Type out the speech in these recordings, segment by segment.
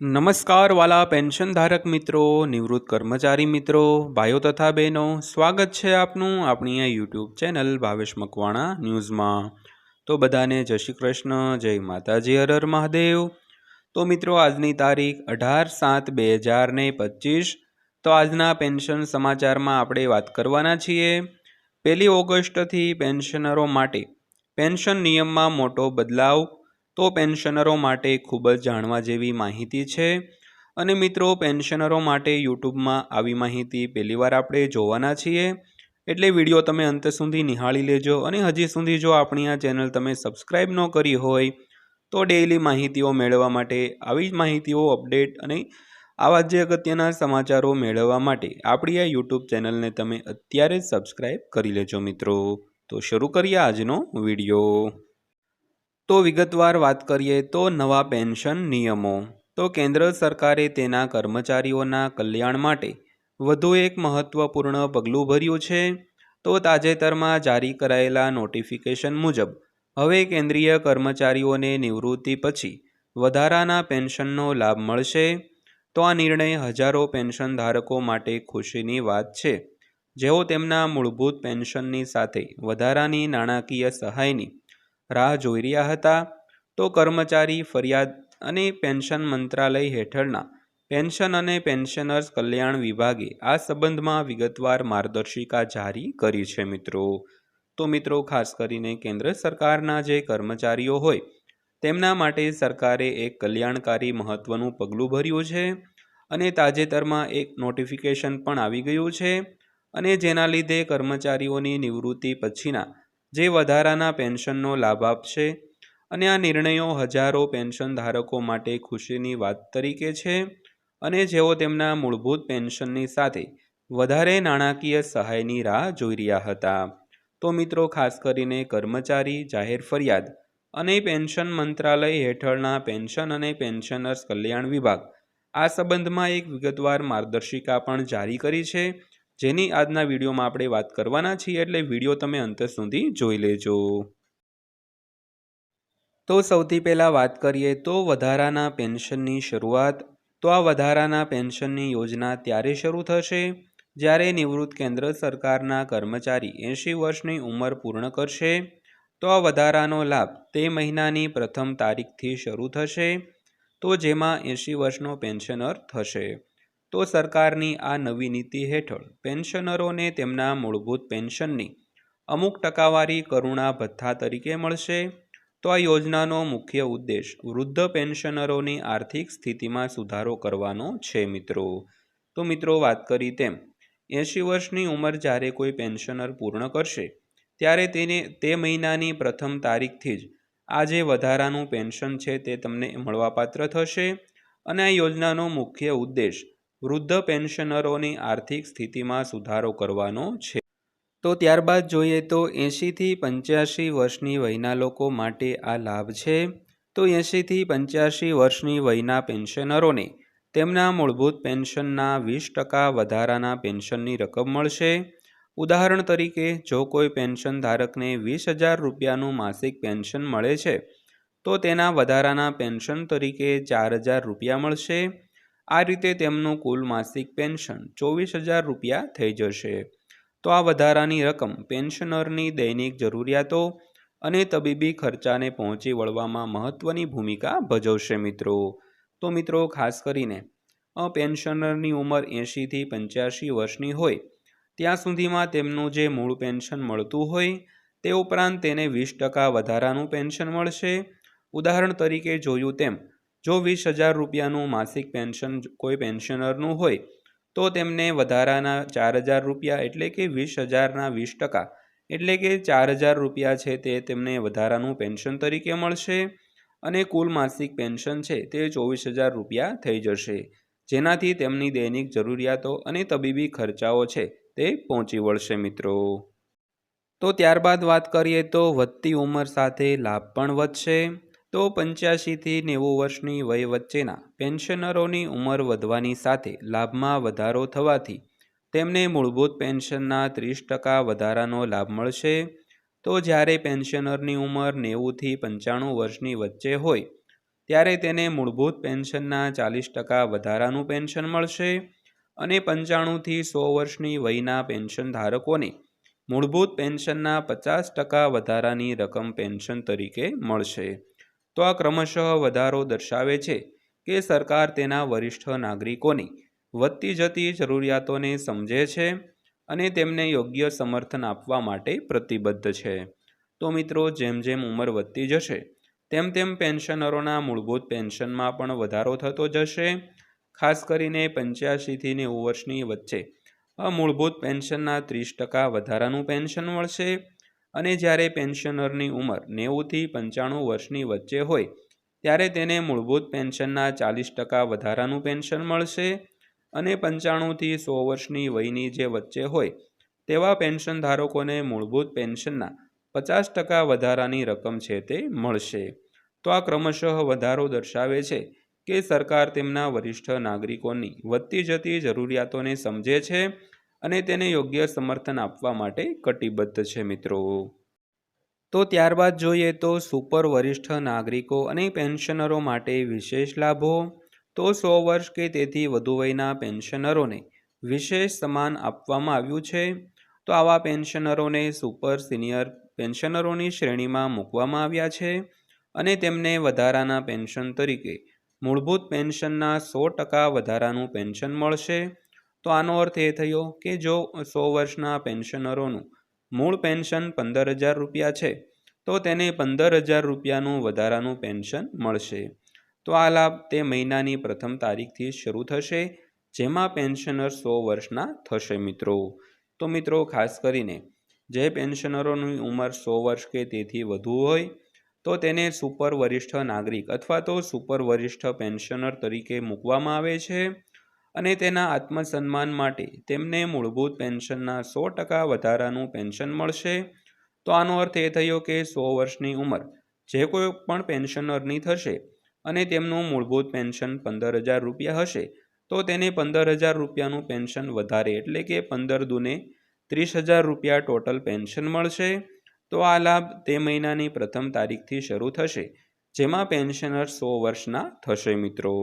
નમસ્કાર વાલા પેન્શન ધારક મિત્રો, નિવૃત્ત કર્મચારી મિત્રો, ભાઈઓ તથા બહેનો, સ્વાગત છે આપનું આપણી આ યુટ્યુબ ચેનલ ભાવેશ મકવાણા ન્યૂઝમાં. તો બધાને જય શ્રી કૃષ્ણ, જય માતાજી હરર મહાદેવ. તો મિત્રો, આજની તારીખ અઢાર સાત બે હજાર ને પચીસ. તો આજના પેન્શન સમાચારમાં આપણે વાત કરવાના છીએ. પહેલી ઓગસ્ટથી પેન્શનરો માટે પેન્શન નિયમમાં મોટો બદલાવ તો પેન્શનરો માટે ખૂબ જ જાણવા જેવી માહિતી છે. અને મિત્રો, પેન્શનરો માટે યુટ્યુબમાં આવી માહિતી પહેલીવાર આપણે જોવાના છીએ. એટલે વીડિયો તમે અંત સુધી નિહાળી લેજો અને હજી સુધી જો આપણી આ ચેનલ તમે સબસ્ક્રાઈબ ન કરી હોય, તો ડેઈલી માહિતીઓ મેળવવા માટે આવી જ માહિતીઓ અપડેટ અને આવા જે અગત્યના સમાચારો મેળવવા માટે આપણી આ યુટ્યુબ ચેનલને તમે અત્યારે જ સબસ્ક્રાઈબ કરી લેજો મિત્રો. તો શરૂ કરીએ આજનો વીડિયો. તો વિગતવાર વાત કરીએ તો નવા પેન્શન નિયમો. તો કેન્દ્ર સરકારે તેના કર્મચારીઓના કલ્યાણ માટે વધુ એક મહત્વપૂર્ણ પગલું ભર્યું છે. તો તાજેતરમાં જારી કરાયેલા નોટિફિકેશન મુજબ, હવે કેન્દ્રીય કર્મચારીઓને નિવૃત્તિ પછી વધારાના પેન્શનનો લાભ મળશે. તો આ નિર્ણય હજારો પેન્શન ધારકો માટે ખુશીની વાત છે. જેઓ તેમના મૂળભૂત પેન્શનની સાથે વધારાની નાણાકીય સહાયની રાહ જોઈ રહ્યા હતા, તો કર્મચારી, ફરિયાદ અને પેન્શન મંત્રાલય હેઠળના પેન્શન અને પેન્શનર્સ કલ્યાણ વિભાગે આ સંબંધમાં વિગતવાર માર્ગદર્શિકા જારી કરી છે મિત્રો. તો મિત્રો, ખાસ કરીને કેન્દ્ર સરકારના જે કર્મચારીઓ હોય, તેમના માટે સરકારે એક કલ્યાણકારી મહત્ત્વનું પગલું ભર્યું છે અને તાજેતરમાં એક નોટિફિકેશન પણ આવી ગયું છે અને જેના લીધે કર્મચારીઓની નિવૃત્તિ પછીના જે વધારાના પેન્શનનો લાભ આપશે અને આ નિર્ણયો હજારો પેન્શન ધારકો માટે ખુશીની વાત તરીકે છે અને જેઓ તેમના મૂળભૂત પેન્શનની સાથે વધારે નાણાકીય સહાયની રાહ જોઈ રહ્યા હતા. તો મિત્રો, ખાસ કરીને કર્મચારી, જાહેર ફરિયાદ અને પેન્શન મંત્રાલય હેઠળના પેન્શન અને પેન્શનર્સ કલ્યાણ વિભાગ આ સંબંધમાં એક વિગતવાર માર્ગદર્શિકા પણ જારી કરી છે જેની આજના વિડીયોમાં આપણે વાત કરવાના છીએ એટલે વીડિયો તમે અંત સુધી જોઈ લેજો. તો સૌથી પહેલાં વાત કરીએ તો વધારાના પેન્શનની શરૂઆત. તો આ વધારાના પેન્શનની યોજના ત્યારે શરૂ થશે? જ્યારે નિવૃત્ત કેન્દ્ર સરકારના કર્મચારી એંશી વર્ષની ઉંમર પૂર્ણ કરશે, તો આ વધારાનો લાભ તે મહિનાની પ્રથમ તારીખથી શરૂ થશે. તો જેમાં એંશી વર્ષનો પેન્શનર થશે. તો સરકારની આ નવી નીતિ હેઠળ પેન્શનરોને તેમના મૂળભૂત પેન્શનની અમુક ટકાવારી કરુણા ભથ્થા તરીકે મળશે. તો આ યોજનાનો મુખ્ય ઉદ્દેશ વૃદ્ધ પેન્શનરોની આર્થિક સ્થિતિમાં સુધારો કરવાનો છે મિત્રો. તો મિત્રો વાત કરી તેમ, એંશી વર્ષની ઉંમર જ્યારે કોઈ પેન્શનર પૂર્ણ કરશે, ત્યારે તેને તે મહિનાની પ્રથમ તારીખથી જ આ જે વધારાનું પેન્શન છે તે તમને મળવાપાત્ર થશે. અને આ યોજનાનો મુખ્ય ઉદ્દેશ વૃદ્ધ પેન્શનરોની આર્થિક સ્થિતિમાં સુધારો કરવાનો છે. તો ત્યારબાદ જોઈએ તો એંશીથી પંચ્યાસી વર્ષની વયના લોકો માટે આ લાભ છે. તો એંશીથી પંચ્યાસી વર્ષની વયના પેન્શનરોને તેમના મૂળભૂત પેન્શનના વીસ ટકા વધારાના પેન્શનની રકમ મળશે. ઉદાહરણ તરીકે, જો કોઈ પેન્શન ધારકને વીસ હજાર રૂપિયાનું માસિક પેન્શન મળે છે, તો તેના વધારાના પેન્શન તરીકે ચાર હજાર રૂપિયા મળશે. આ રીતે તેમનું કુલ માસિક પેન્શન ચોવીસ હજાર રૂપિયા થઈ જશે. તો આ વધારાની રકમ પેન્શનરની દૈનિક જરૂરિયાતો અને તબીબી ખર્ચાને પહોંચી વળવામાં મહત્ત્વની ભૂમિકા ભજવશે મિત્રો. તો મિત્રો, ખાસ કરીને પેન્શનરની ઉંમર એંશીથી પંચ્યાસી વર્ષની હોય, ત્યાં સુધીમાં તેમનું જે મૂળ પેન્શન મળતું હોય, તે ઉપરાંત તેને વીસ ટકા વધારાનું પેન્શન મળશે. ઉદાહરણ તરીકે જોયું તેમ જો વીસ હજાર રૂપિયાનું માસિક પેન્શન કોઈ પેન્શનરનું હોય, તો તેમને વધારાના ચાર હજાર રૂપિયા એટલે કે વીસ હજારના વીસ ટકા એટલે કે ચાર હજાર રૂપિયા છે તે તેમને વધારાનું પેન્શન તરીકે મળશે અને કુલ માસિક પેન્શન છે તે ચોવીસ હજાર રૂપિયા થઈ જશે. જેનાથી તેમની દૈનિક જરૂરિયાતો અને તબીબી ખર્ચાઓ છે તે પહોંચી વળશે મિત્રો. તો ત્યારબાદ વાત કરીએ તો વધતી ઉંમર સાથે લાભ પણ વધશે. તો પંચ્યાસીથી નેવું વર્ષની વય વચ્ચેના પેન્શનરોની ઉંમર વધવાની સાથે લાભમાં વધારો થવાથી તેમને મૂળભૂત પેન્શનના ત્રીસ ટકા વધારાનો લાભ મળશે. તો જ્યારે પેન્શનરની ઉંમર નેવુંથી પંચાણું વર્ષની વચ્ચે હોય, ત્યારે તેને મૂળભૂત પેન્શનના ચાલીસ ટકા વધારાનું પેન્શન મળશે અને પંચાણુંથી સો વર્ષની વયના પેન્શન ધારકોને મૂળભૂત પેન્શનના પચાસ ટકા વધારાની રકમ પેન્શન તરીકે મળશે. તો આ ક્રમશઃ વધારો દર્શાવે છે કે સરકાર તેના વરિષ્ઠ નાગરિકોની વધતી જતી જરૂરિયાતોને સમજે છે અને તેમને યોગ્ય સમર્થન આપવા માટે પ્રતિબદ્ધ છે. તો મિત્રો, જેમ જેમ ઉંમર વધતી જશે, તેમ તેમ પેન્શનરોના મૂળભૂત પેન્શનમાં પણ વધારો થતો જશે. ખાસ કરીને પંચ્યાસીથી નેવું વર્ષની વચ્ચે મૂળભૂત પેન્શનના ત્રીસ ટકા વધારાનું પેન્શન મળશે. અને જ્યારે પેન્શનરની ઉંમર નેવુંથી પંચાણું વર્ષની વચ્ચે હોય, ત્યારે તેને મૂળભૂત પેન્શનના ચાલીસ ટકા વધારાનું પેન્શન મળશે અને પંચાણુંથી સો વર્ષની વયની જે વચ્ચે હોય, તેવા પેન્શન ધારકોને મૂળભૂત પેન્શનના પચાસ ટકા વધારાની રકમ છે તે મળશે. તો આ ક્રમશઃ વધારો દર્શાવે છે કે સરકાર તેમના વરિષ્ઠ નાગરિકોની વધતી જતી જરૂરિયાતોને સમજે છે અને તેને યોગ્ય સમર્થન આપવા માટે કટિબદ્ધ છે, મિત્રો. તો ત્યારબાદ જોઈએ તો સુપર વરિષ્ઠ નાગરિકો અને પેન્શનરો માટે વિશેષ લાભો. તો સો વર્ષ કે તેથી વધુ વયના પેન્શનરોને વિશેષ સમાન આપવામાં આવ્યું છે. તો આવા પેન્શનરોને સુપર સિનિયર પેન્શનરોની શ્રેણીમાં મૂકવામાં આવ્યા છે અને તેમને વધારાના પેન્શન તરીકે મૂળભૂત પેન્શનના સો ટકા વધારાનું પેન્શન મળશે. તો આનો અર્થ એ થયો કે જો સો વર્ષના પેન્શનરોનું મૂળ પેન્શન પંદર હજાર રૂપિયા છે, તો તેને પંદર હજાર રૂપિયાનું વધારાનું પેન્શન મળશે. તો આ લાભ તે મહિનાની પ્રથમ તારીખથી શરૂ થશે, જેમાં પેન્શનર સો વર્ષના થશે મિત્રો. તો મિત્રો, ખાસ કરીને જે પેન્શનરોની ઉંમર સો વર્ષ કે તેથી વધુ હોય, તો તેને સુપર વરિષ્ઠ નાગરિક અથવા તો સુપર વરિષ્ઠ પેન્શનર તરીકે મૂકવામાં આવે છે. અને તેના આત્મસન્માન માટે તેમને મૂળભૂત પેન્શનના સો ટકા વધારાનું પેન્શન મળશે. તો આનો અર્થ એ થયો કે સો વર્ષની ઉંમર જે કોઈ પણ પેન્શનરની થશે અને તેમનું મૂળભૂત પેન્શન પંદર હજાર રૂપિયા હશે, તો તેને પંદર હજાર રૂપિયાનું પેન્શન વધારે એટલે કે પંદર દુને ત્રીસ હજાર રૂપિયા ટોટલ પેન્શન મળશે. તો આ લાભ તે મહિનાની પ્રથમ તારીખથી શરૂ થશે, જેમાં પેન્શનર સો વર્ષના થશે મિત્રો.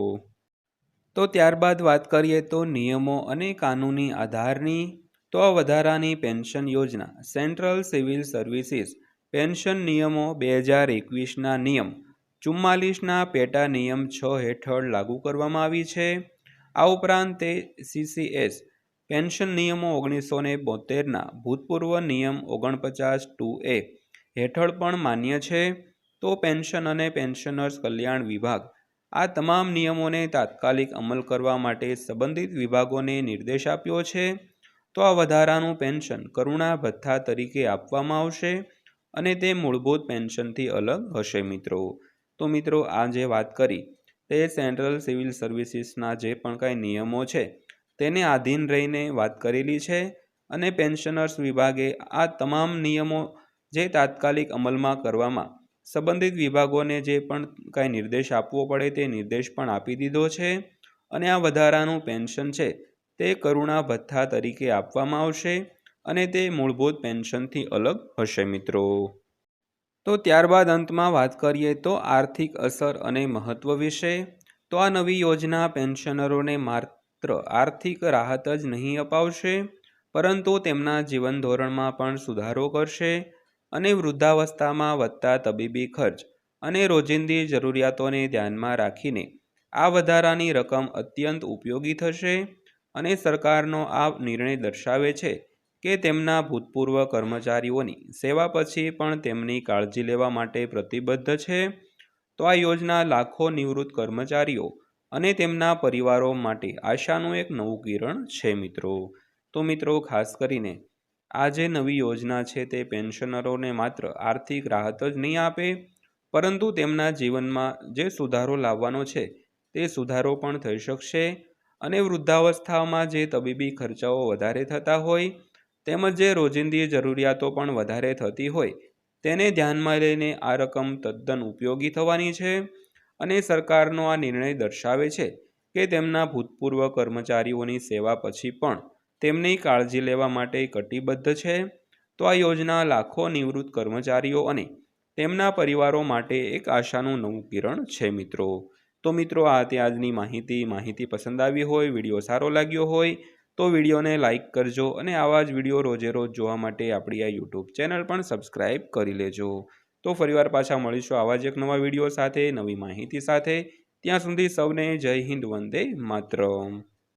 તો ત્યારબાદ વાત કરીએ તો નિયમો અને કાનૂની આધારની. તો વધારાની પેન્શન યોજના, સેન્ટ્રલ સિવિલ સર્વિસીસ, પેન્શન નિયમો બે હજાર એકવીસના નિયમ, ચુમ્માલીસના પેટા નિયમ છ હેઠળ લાગુ કરવામાં આવી છે. આ ઉપરાંત તે સીસીએસ, પેન્શન નિયમો ઓગણીસો ને બોતેરના ભૂતપૂર્વ નિયમ ઓગણપચાસ ટુ એ હેઠળ પણ માન્ય છે. તો પેન્શન અને પેન્શનર્સ કલ્યાણ વિભાગ આ તમામ નિયમોને તાત્કાલિક અમલ કરવા માટે સંબંધિત વિભાગોને નિર્દેશ આપ્યો છે. તો આ વધારાનું પેન્શન કરુણા ભથ્થા તરીકે આપવામાં આવશે અને તે મૂળભૂત પેન્શનથી અલગ હશે મિત્રો. તો મિત્રો, આ જે વાત કરી તે સેન્ટ્રલ સિવિલ સર્વિસીસના જે પણ કાંઈ નિયમો છે તેને આધીન રહીને વાત કરેલી છે અને પેન્શનર્સ વિભાગે આ તમામ નિયમો જે તાત્કાલિક અમલમાં કરવામાં સંબંધિત વિભાગોને જે પણ કાંઈ નિર્દેશ આપવો પડે તે નિર્દેશ પણ આપી દીધો છે અને આ વધારાનું પેન્શન છે તે કરુણા ભથ્થા તરીકે આપવામાં આવશે અને તે મૂળભૂત પેન્શનથી અલગ હશે મિત્રો. તો ત્યારબાદ અંતમાં વાત કરીએ તો આર્થિક અસર અને મહત્ત્વ વિશે. તો આ નવી યોજના પેન્શનરોને માત્ર આર્થિક રાહત જ નહીં અપાવશે, પરંતુ તેમના જીવન ધોરણમાં પણ સુધારો કરશે. અને વૃદ્ધાવસ્થામાં વધતા તબીબી ખર્ચ અને રોજિંદી જરૂરિયાતોને ધ્યાનમાં રાખીને આ વધારાની રકમ અત્યંત ઉપયોગી થશે અને સરકારનો આ નિર્ણય દર્શાવે છે કે તેમના ભૂતપૂર્વ કર્મચારીઓની સેવા પછી પણ તેમની કાળજી લેવા માટે પ્રતિબદ્ધ છે. તો આ યોજના લાખો નિવૃત્ત કર્મચારીઓ અને તેમના પરિવારો માટે આશાનું એક નવું કિરણ છે મિત્રો. તો મિત્રો, ખાસ કરીને આ જે નવી યોજના છે તે પેન્શનરોને માત્ર આર્થિક રાહત જ નહીં આપે, પરંતુ તેમના જીવનમાં જે સુધારો લાવવાનો છે તે સુધારો પણ થઈ શકશે અને વૃદ્ધાવસ્થામાં જે તબીબી ખર્ચાઓ વધારે થતા હોય તેમજ જે રોજિંદી જરૂરિયાતો પણ વધારે થતી હોય તેને ધ્યાનમાં લઈને આ રકમ તદ્દન ઉપયોગી થવાની છે અને સરકારનો આ નિર્ણય દર્શાવે છે કે તેમના ભૂતપૂર્વ કર્મચારીઓની સેવા પછી પણ તેમની કાળજી લેવા માટે કટિબદ્ધ છે. તો આ યોજના લાખો નિવૃત્ત કર્મચારીઓ અને તેમના પરિવારો માટે એક આશાનું નવું કિરણ છે મિત્રો. તો મિત્રો, આ તે આજની માહિતી. માહિતી પસંદ આવી હોય, વીડિયો સારો લાગ્યો હોય, તો વિડીયોને લાઇક કરજો અને આવા જ વીડિયો રોજે રોજ જોવા માટે આપણી આ યુટ્યુબ ચેનલ પણ સબસ્ક્રાઈબ કરી લેજો. તો ફરીવાર પાછા મળીશું આવા જ એક નવા વીડિયો સાથે, નવી માહિતી સાથે. ત્યાં સુધી સૌને જય હિન્દ, વંદે માતરમ.